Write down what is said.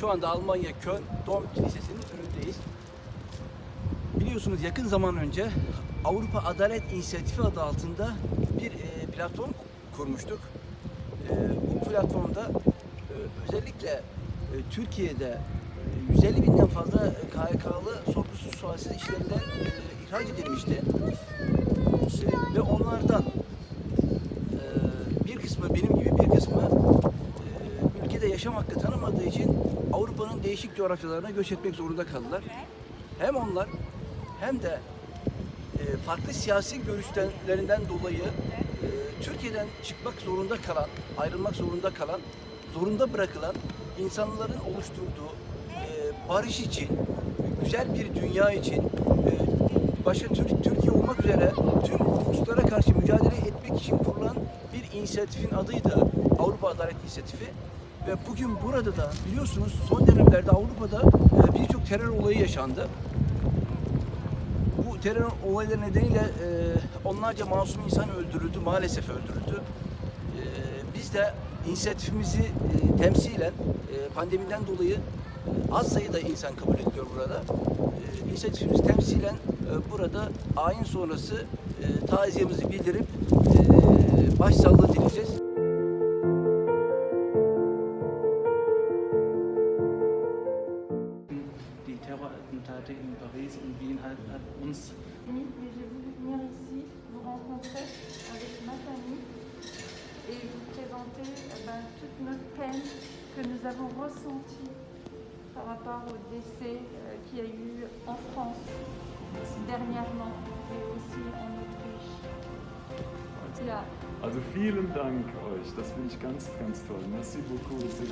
Şu anda Almanya Köln Dom Kilisesi'nin önündeyiz. Biliyorsunuz yakın zaman önce Avrupa Adalet İnisiyatifi adı altında bir e, platform kurmuştuk. E, bu platformda e, özellikle e, Türkiye'de e, 150 binden fazla KHK'lı sorgusuz sualsiz işlerinden e, ihraç edilmişti. E, ve onlardan e, bir kısmı benim gibi bir kısmı e, ülkede yaşam hakkı tanımadığı için Avrupa'nın değişik coğrafyalarına göç etmek zorunda kaldılar. Hem onlar hem de e, farklı siyasi görüşlerinden dolayı e, Türkiye'den çıkmak zorunda kalan, ayrılmak zorunda kalan, zorunda bırakılan insanların oluşturduğu e, barış için, güzel bir dünya için, Tür- Türkiye olmak üzere tüm uluslara karşı mücadele etmek için kurulan bir inisiyatifin adıydı Avrupa Adalet İnisiyatifi. Ve bugün burada da biliyorsunuz son dönemlerde Avrupa'da e, birçok terör olayı yaşandı bu terör olayları nedeniyle e, onlarca masum insan öldürüldü, maalesef öldürüldü. E, biz de inisiyatifimizi temsilen pandemiden dolayı az sayıda insan kabul ediliyor burada. İnisiyatifimizi temsilen burada ayin sonrası taziyemizi bildirip başsağlığı dileyeceğiz. Paris und Wien hat, hat uns Oui, mais j'ai voulu venir ici, vous rencontrer avec ma famille et vous présenter eh ben, toute notre peine que nous avons ressentie par rapport au décès euh, qu'il y a eu en France dernièrement et aussi en Autriche. Ja, Also vielen Dank euch, das finde ich ganz, ganz toll. Merci beaucoup, c'est